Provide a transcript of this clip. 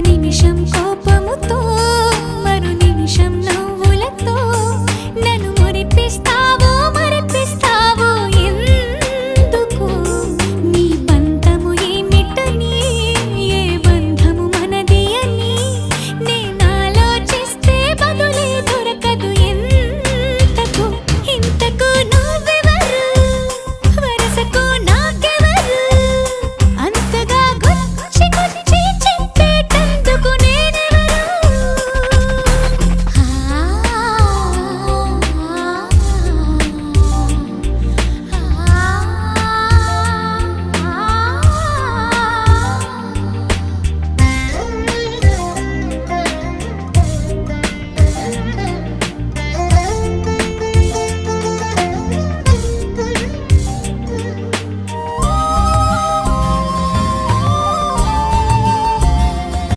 నిమిషం కోపం